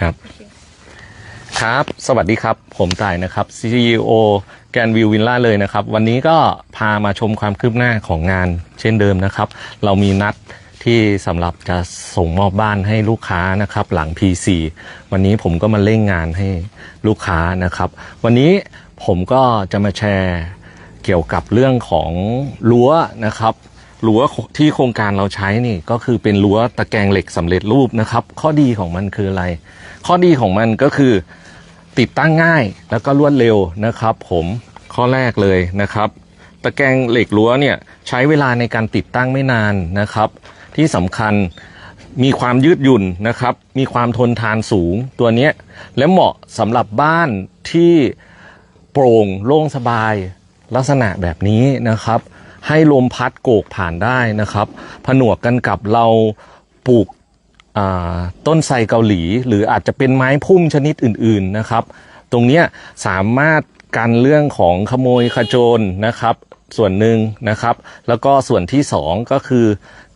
ครับ ครับ สวัสดีครับ ผมต่ายนะครับ CEO แกนวิววินล่าเลยนะครับ วันนี้ก็พามาชมความคืบหน้าของงานเช่นเดิมนะครับ เรามีนัดที่สำหรับจะส่งมอบบ้านให้ลูกค้านะครับ หลัง P4 วันนี้ผมก็มาเร่งงานให้ลูกค้านะครับ วันนี้ผมก็จะมาแชร์เกี่ยวกับเรื่องของรั้วนะครับ รั้วที่โครงการเราใช้นี่ก็คือเป็นรั้วตะแกรงเหล็กสำเร็จรูปนะครับ ข้อดีของมันคืออะไร ข้อดีของมันก็คือติดตั้งง่ายแล้วก็รวดเร็วนะครับ ผมข้อแรกเลยนะครับ ตะแกรงเหล็กรั้วเนี่ยใช้เวลาในการติดตั้งไม่นานนะครับ ที่สำคัญมีความยืดหยุ่นนะครับ มีความทนทานสูงตัวนี้และเหมาะสำหรับบ้านที่โปร่งโล่งสบายลักษณะแบบนี้นะครับ ให้ลมพัดโกกผ่านได้นะครับ ผนวกกันกับเราปลูกต้นไทรเกาหลี หรืออาจจะเป็นไม้พุ่มชนิดอื่นๆนะครับ ตรงนี้สามารถกันเรื่องของขโมยขโจรนะครับ ส่วนหนึ่งนะครับ แล้วก็ส่วนที่สองก็คือ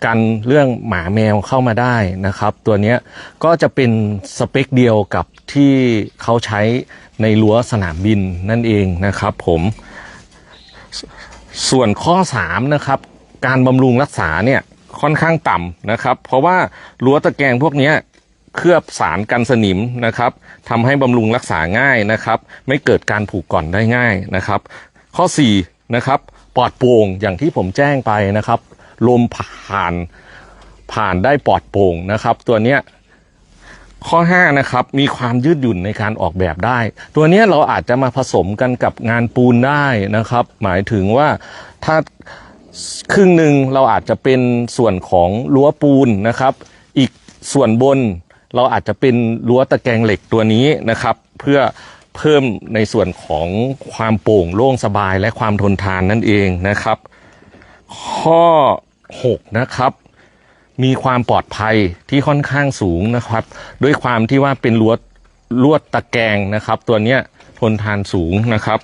กันเรื่องหมาแมวเข้ามาได้นะครับ ตัวนี้ก็จะเป็นสเปคเดียวกับที่เขาใช้ในรั้วสนามบินนั่นเองนะครับผม ส่วนข้อ3นะครับการบำรุงรักษาเนี่ยค่อนข้างต่ำนะครับ เพราะว่ารั้วตะแกรงพวกนี้เคลือบสารกันสนิมนะครับทำให้บำรุงรักษาง่ายนะครับ ไม่เกิดการผุก่อนได้ง่ายนะครับ ข้อ4นะครับปลอดโปร่งอย่างที่ผมแจ้งไปนะครับ ลมผ่านผ่านได้ปลอดโปร่งนะครับ ตัวเนี้ย ข้อ 5 นะครับ มีความยืดหยุ่นในการออกแบบได้ ตัวนี้เราอาจจะมาผสมกันกับงานปูนได้นะครับ หมายถึงว่าถ้าครึ่งหนึ่งเราอาจจะเป็นส่วนของรั้วปูนนะครับ อีกส่วนบนเราอาจจะเป็นรั้วตะแกรงเหล็กตัวนี้นะครับ เพื่อเพิ่มในส่วนของความโปร่งโล่งสบายและความทนทานนั่นเองนะครับ ข้อ 6 นะครับ มีความปลอดภัยที่ค่อนข้างสูงนะครับ ด้วยความที่ว่าเป็นลวดลวดตะแกรงนะครับ ตัวเนี้ยทนทานสูงนะครับ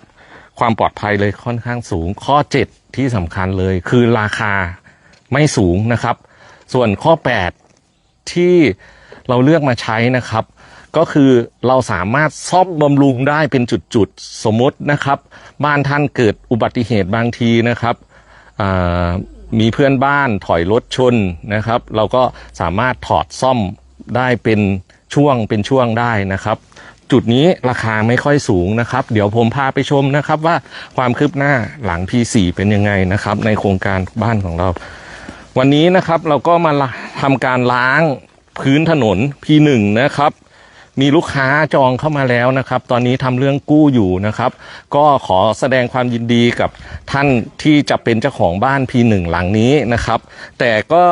ความปลอดภัยเลยค่อนข้างสูง ข้อ 7 ที่สำคัญเลยคือราคาไม่สูงนะครับ ส่วนข้อ 8 ที่เราเลือกมาใช้นะครับ ก็คือเราสามารถซ่อมบำรุงได้เป็นจุดๆ สมมตินะครับ บ้านท่านเกิดอุบัติเหตุบางทีนะครับ มีเพื่อนบ้านถอยรถชนนะครับ เราก็สามารถถอดซ่อมได้เป็นช่วงเป็นช่วงได้นะครับ จุดนี้ราคาไม่ค่อยสูงนะครับ เดี๋ยวผมพาไปชมนะครับว่าความคืบหน้าหลัง P4 เป็นยังไงนะครับ ในโครงการบ้านของเรา วันนี้นะครับเราก็มาทำการล้างพื้นถนน P1 นะครับ มีลูกค้าจองเข้ามาแล้วนะครับ ตอนนี้ทำเรื่องกู้อยู่นะครับ ก็ขอแสดงความยินดีกับท่านที่จะเป็นเจ้าของบ้าน P1 หลังนี้นะครับ แต่ก็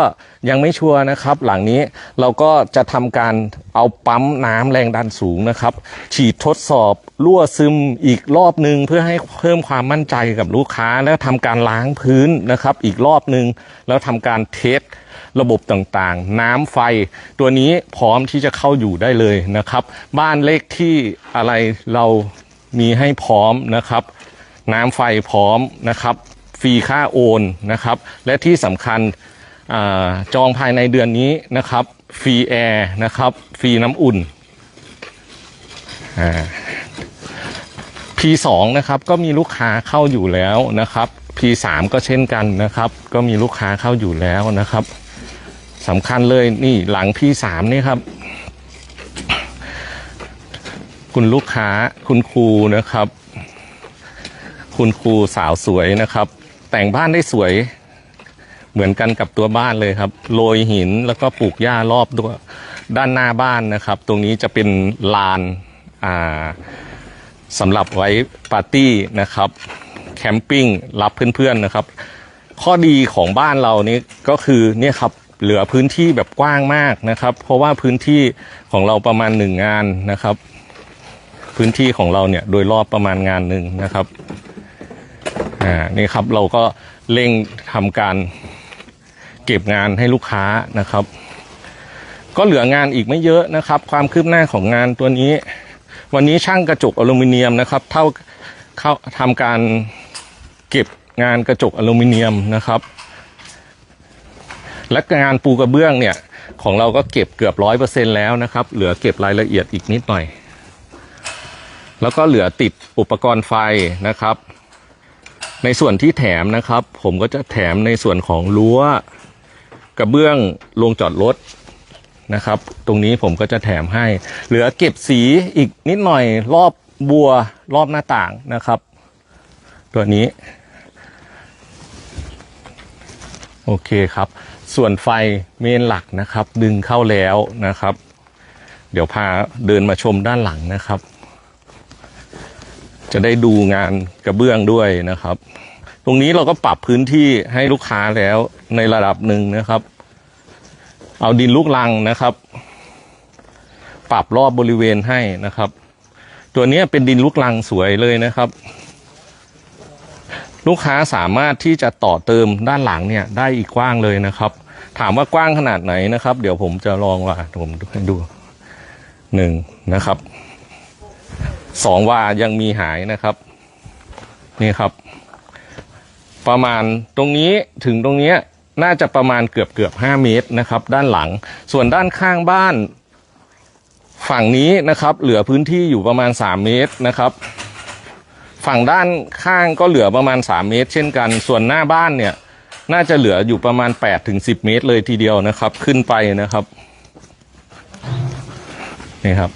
ยังไม่ชัวร์นะครับ หลังนี้เราก็จะทำการเอาปั๊มน้ำแรงดันสูงนะครับ ฉีดทดสอบรั่วซึมอีกรอบหนึ่งเพื่อให้เพิ่มความมั่นใจกับลูกค้า แล้วทำการล้างพื้นนะครับ อีกรอบหนึ่งแล้วทำการเทส ระบบต่างๆ น้ำไฟ ตัวนี้พร้อมที่จะเข้าอยู่ได้เลยนะครับ บ้านเลขที่อะไรเรามีให้พร้อมนะครับ น้ำไฟพร้อมนะครับฟรีค่าโอนนะครับ และที่สำคัญอจองภายในเดือนนี้นะครับฟรีแอร์นะครับฟรีน้ำอุ่นอ่า P2 นะครับก็มีลูกค้าเข้าอยู่แล้วนะครับ P3 ก็เช่นกันนะครับ ก็มีลูกค้าเข้าอยู่แล้วนะครับ สำคัญเลยนี่หลังพี่สามนี่ครับ คุณลูกค้าคุณครูนะครับ คุณครูสาวสวยนะครับ แต่งบ้านได้สวย เหมือนกันกับตัวบ้านเลยครับ โรยหินแล้วก็ปลูกหญ้ารอบด้วยด้านหน้าบ้านนะครับ ตรงนี้จะเป็นลานอ่าสำหรับไว้ปาร์ตี้นะครับ แคมปิ้งรับเพื่อนๆนะครับ ข้อดีของบ้านเรานี่ก็คือเนี่ยครับ เหลือพื้นที่แบบกว้างมากนะครับ เพราะว่าพื้นที่ของเราประมาณหนึ่งงานนะครับ พื้นที่ของเราเนี่ยโดยรอบประมาณงานหนึ่งนะครับอ่านี่ครับเราก็เร่งทำการเก็บงานให้ลูกค้านะครับ ก็เหลืองานอีกไม่เยอะนะครับ ความคืบหน้าของงานตัวนี้ วันนี้ช่างกระจกอลูมิเนียมนะครับ เท่าเข้าทำการเก็บงานกระจกอลูมิเนียมนะครับ และงานปูกระเบื้องเนี่ยของเราก็เก็บเกือบร้อยเปอร์เซ็นแล้วนะครับ เหลือเก็บรายละเอียดอีกนิดหน่อย แล้วก็เหลือติดอุปกรณ์ไฟนะครับ ในส่วนที่แถมนะครับ ผมก็จะแถมในส่วนของรั้วกระเบื้องโรงจอดรถนะครับ ตรงนี้ผมก็จะแถมให้ เหลือเก็บสีอีกนิดหน่อยรอบบัวรอบหน้าต่างนะครับ ตัวนี้ โอเคครับ ส่วนไฟเมนหลักนะครับ ดึงเข้าแล้วนะครับ เดี๋ยวพาเดินมาชมด้านหลังนะครับ จะได้ดูงานกระเบื้องด้วยนะครับ ตรงนี้เราก็ปรับพื้นที่ให้ลูกค้าแล้วในระดับหนึ่งนะครับ เอาดินลูกลังนะครับ ปรับรอบบริเวณให้นะครับ ตัวนี้เป็นดินลูกลังสวยเลยนะครับ ลูกค้าสามารถที่จะต่อเติมด้านหลังเนี่ยได้อีกกว้างเลยนะครับ ถามว่ากว้างขนาดไหนนะครับ เดี๋ยวผมจะลองว่าผมให้ดูหนึ่งนะครับสองวายังมีหายนะครับนี่ครับ ประมาณตรงนี้ถึงตรงเนี้ยน่าจะประมาณเกือบเกือบห้าเมตรนะครับ ด้านหลัง ส่วนด้านข้างบ้าน ฝั่งนี้นะครับ เหลือพื้นที่อยู่ประมาณสามเมตรนะครับ ฝั่งด้านข้างก็เหลือประมาณ 3 เมตร เช่นกัน ส่วนหน้าบ้านเนี่ย น่าจะเหลืออยู่ประมาณ8ถึง10 เมตรเลยทีเดียวนะครับ ขึ้นไปนะครับนี่ครับ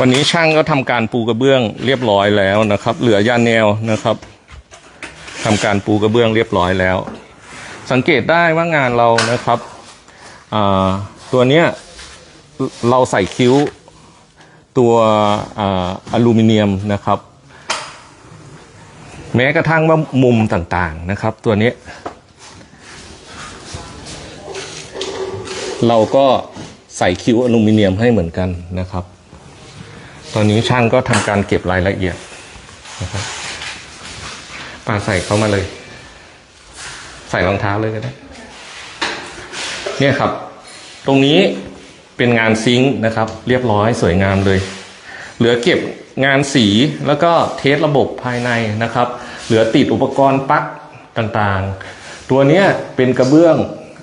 วันนี้ช่างก็ทำการปูกระเบื้องเรียบร้อยแล้วนะครับ เหลือยาแนวนะครับทำการปูกระเบื้องเรียบร้อยแล้ว สังเกตได้ว่างานเรานะครับตัวเนี้ยเราใส่คิ้ว ตัวออลูมิเนียมนะครับ แม้กระทั่งว่ามุมต่างๆนะครับ ตัวนี้ เราก็ใส่คิ้วอลูมิเนียมให้เหมือนกันนะครับ ตอนนี้ช่างก็ทำการเก็บรายละเอียดนะครับปาใส่เข้ามาเลย ใส่รองเท้าเลยก็ได้ เนี่ยครับ ตรงนี้ เป็นงานซิงค์นะครับ เรียบร้อยสวยงามเลย เหลือเก็บงานสีแล้วก็เทสระบบภายในนะครับ เหลือติดอุปกรณ์ปลั๊กต่างๆ ตัวนี้เป็นกระเบื้อง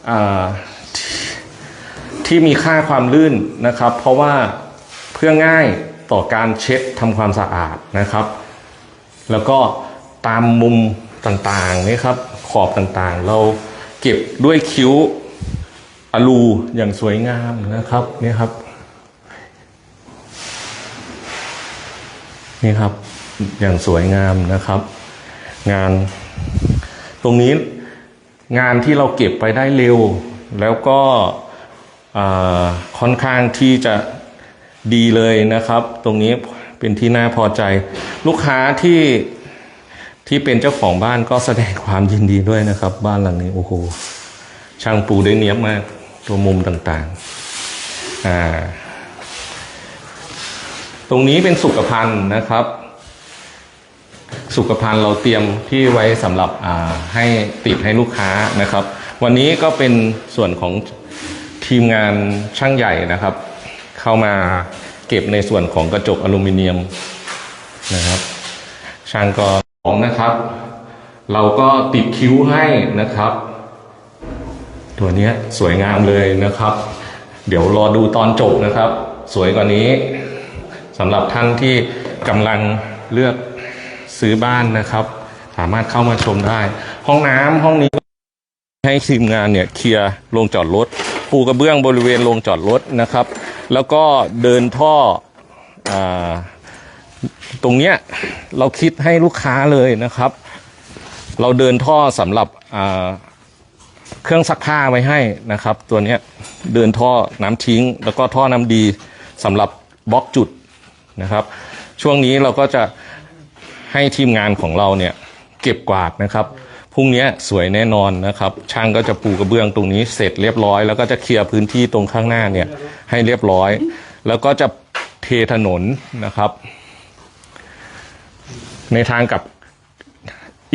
อที่ที่มีค่าความลื่นนะครับ เพราะว่าเพื่อง่ายต่อการเช็ดทำความสะอาดนะครับ แล้วก็ตามมุมต่างๆนี่ครับขอบต่างๆ เราเก็บด้วยคิ้ว อลูอย่างสวยงามนะครับนี่ครับ นี่ครับอย่างสวยงามนะครับ งาน ตรงนี้งานที่เราเก็บไปได้เร็ว แล้วก็ค่อนข้างที่จะดีเลยนะครับ ตรงนี้เป็นที่น่าพอใจ ลูกค้าที่ที่เป็นเจ้าของบ้านก็แสดงความยินดีด้วยนะครับ บ้านหลังนี้โอ้โหช่างปูได้เนี้ยบมาก ตัวมุมต่างๆ ตรงนี้เป็นสุขภัณฑ์นะครับ สุขภัณฑ์เราเตรียมที่ไว้สำหรับให้ติดให้ลูกค้านะครับ วันนี้ก็เป็นส่วนของทีมงานช่างใหญ่นะครับ เข้ามาเก็บในส่วนของกระจกอลูมิเนียมนะครับ ช่างก็ของนะครับ เราก็ติดคิ้วให้นะครับ ตัวนี้สวยงามเลยนะครับ เดี๋ยวรอดูตอนจบนะครับ สวยกว่านี้สำหรับท่านที่กำลังเลือกซื้อบ้านนะครับ สามารถเข้ามาชมได้ ห้องน้ำห้องนี้ให้ทีมงานเนี่ยเคลียร์โรงจอดรถปูกระเบื้องบริเวณโรงจอดรถนะครับ แล้วก็เดินท่ออตรงเนี้ยเราคิดให้ลูกค้าเลยนะครับ เราเดินท่อสำหรับ เครื่องซักผ้าไว้ให้นะครับ ตัวนี้เดินท่อน้ำทิ้ง แล้วก็ท่อน้ำดีสำหรับบล็อกจุดนะครับ ช่วงนี้เราก็จะให้ทีมงานของเราเนี่ยเก็บกวาดนะครับพรุ่งนี้สวยแน่นอนนะครับ ช่างก็จะปูกระเบื้องตรงนี้เสร็จเรียบร้อย แล้วก็จะเคลียร์พื้นที่ตรงข้างหน้าเนี่ยให้เรียบร้อย แล้วก็จะเทถนนนะครับ ในทางกับ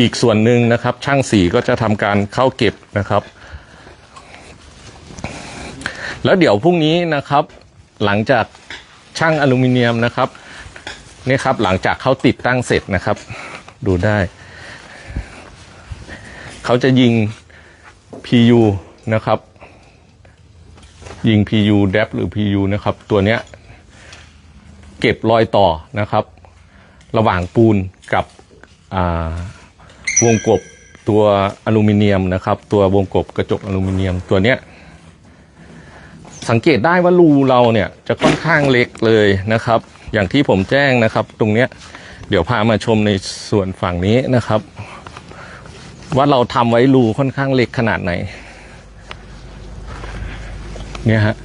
อีกส่วนหนึ่งนะครับ ช่างสีก็จะทำการเข้าเก็บนะครับ แล้วเดี๋ยวพรุ่งนี้นะครับ หลังจากช่างอลูมิเนียมนะครับนี่ครับหลังจากเขาติดตั้งเสร็จนะครับ ดูได้ เขาจะยิง PU นะครับ ยิง PU d e p หรือ PU นะครับ ตัวเนี้ย เก็บรอยต่อนะครับ ระหว่างปูนกับอ่า วงกบตัวอลูมิเนียมนะครับ ตัววงกบกระจกอลูมิเนียมตัวเนี้ยสังเกตได้ว่ารูเราเนี่ยจะค่อนข้างเล็กเลยนะครับ อย่างที่ผมแจ้งนะครับ ตรงเนี้ยเดี๋ยวพามาชมในส่วนฝั่งนี้นะครับ ว่าเราทำไว้รูค่อนข้างเล็กขนาดไหนเนี่ยฮะ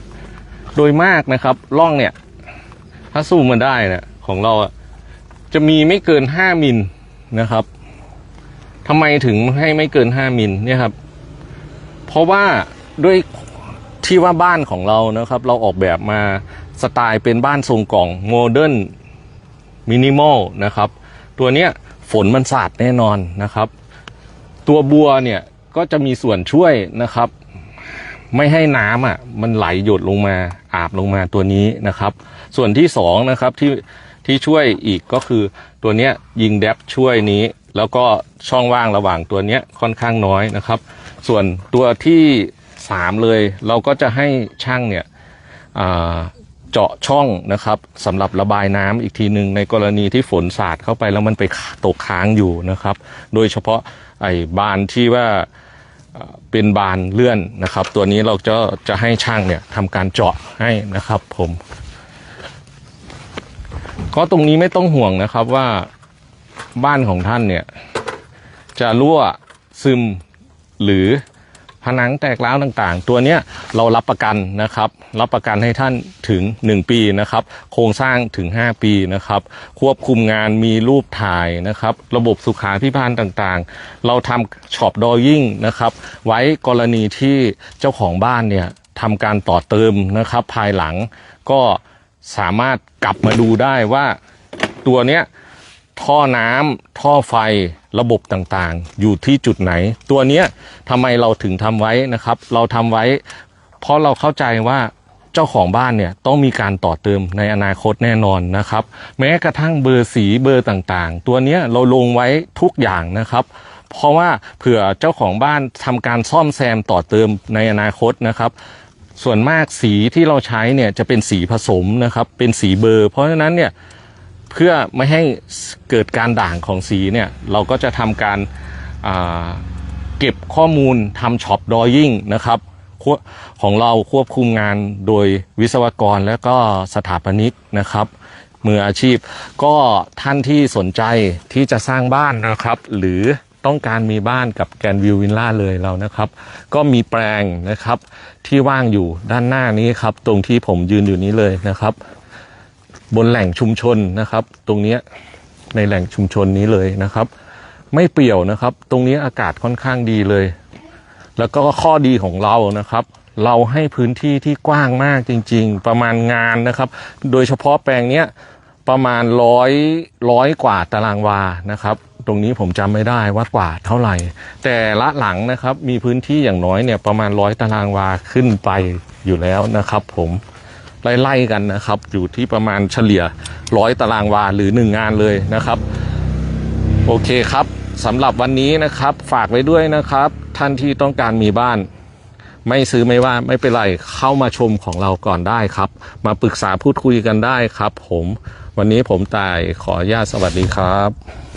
โดยมากนะครับร่องเนี่ยถ้าซูมมาได้เนี่ยของเราจะมีไม่เกินห้ามิลนะครับ ทำไมถึงให้ไม่เกินห้ามิลเนี่ยครับ เพราะว่าด้วยที่ว่าบ้านของเรานะครับ เราออกแบบมาสไตล์เป็นบ้านทรงกล่องโมเดิร์นมินิมอลนะครับ ตัวเนี้ยฝนมันสาดแน่นอนนะครับ ตัวบัวเนี่ยก็จะมีส่วนช่วยนะครับ ไม่ให้น้ำอะมันไหลหยดลงมาอาบลงมาตัวนี้นะครับ ส่วนที่สองนะครับที่ที่ช่วยอีกก็คือตัวเนี้ยยิงแดบช่วยนี้ แล้วก็ช่องว่างระหว่างตัวเนี้ยค่อนข้างน้อยนะครับ ส่วนตัวที่สามเลย เราก็จะให้ช่างเนี่ยเจาะช่องนะครับสำหรับระบายน้ำอีกทีหนึ่งในกรณีที่ฝนสาดเข้าไปแล้วมันไปตกค้างอยู่นะครับ โดยเฉพาะไอ้บานที่ว่าเป็นบานเลื่อนนะครับ ตัวนี้เราจะจะให้ช่างเนี่ยทำการเจาะให้นะครับผมก็ตรงนี้ไม่ต้องห่วงนะครับว่า บ้านของท่านเนี่ยจะรั่วซึมหรือผนังแตกร้าวต่างๆ ตัวเนี้ยเรารับประกันนะครับ รับประกันให้ท่านถึง 1 ปีนะครับ โครงสร้างถึง 5 ปีนะครับ ควบคุมงานมีรูปถ่ายนะครับ ระบบสุขาพิบาลต่างๆ เราทำช็อปดอยิ่งนะครับ ไว้กรณีที่เจ้าของบ้านเนี่ยทำการต่อเติมนะครับ ภายหลังก็สามารถกลับมาดูได้ว่าตัวเนี้ย ท่อน้ำท่อไฟระบบต่างๆ อยู่ที่จุดไหน ตัวเนี้ยทำไมเราถึงทำไว้นะครับ เราทำไว้ เพราะเราเข้าใจว่าเจ้าของบ้านเนี่ยต้องมีการต่อเติมในอนาคตแน่นอนนะครับ แม้กระทั่งเบอร์สีเบอร์ต่างๆ ตัวเนี้ยเราลงไว้ทุกอย่างนะครับ เพราะว่าเผื่อเจ้าของบ้านทำการซ่อมแซมต่อเติมในอนาคตนะครับส่วนมากสีที่เราใช้เนี่ยจะเป็นสีผสมนะครับ เป็นสีเบอร์ เพราะฉะนั้นเนี่ย เพื่อไม่ให้เกิดการด่างของสีเนี่ยเราก็จะทำการเก็บข้อมูลทำช็อปดอยิ่งนะครับของเราควบคุมงานโดยวิศวกรและก็สถาปนิกนะครับ มืออาชีพก็ท่านที่สนใจที่จะสร้างบ้านนะครับ หรือต้องการมีบ้านกับแกนวิววินล่าเลยเรานะครับ ก็มีแปลงนะครับที่ว่างอยู่ด้านหน้านี้ครับ ตรงที่ผมยืนอยู่นี้เลยนะครับ บนแหล่งชุมชนนะครับ ตรงนี้ในแหล่งชุมชนนี้เลยนะครับ ไม่เปี่ยวนะครับ ตรงนี้อากาศค่อนข้างดีเลย แล้วก็ข้อดีของเรานะครับ เราให้พื้นที่ที่กว้างมากจริง ๆ ประมาณงานนะครับ โดยเฉพาะแปลงเนี้ยประมาณร้อยร้อยกว่าตารางวานะครับ ตรงนี้ผมจำไม่ได้ว่ากว่าเท่าไหร่ แต่ละหลังนะครับมีพื้นที่อย่างน้อยเนี่ยประมาณร้อยตารางวาขึ้นไปอยู่แล้วนะครับ ผม ไล่ๆกันนะครับ อยู่ที่ประมาณเฉลี่ยร้อยตารางวาหรือหนึ่งงานเลยนะครับ โอเคครับสำหรับวันนี้นะครับฝากไว้ด้วยนะครับ ท่านที่ต้องการมีบ้าน ไม่ซื้อไม่ว่าไม่เป็นไรเข้ามาชมของเราก่อนได้ครับ มาปรึกษาพูดคุยกันได้ครับ ผม วันนี้ผมตายขออนุญาตสวัสดีครับ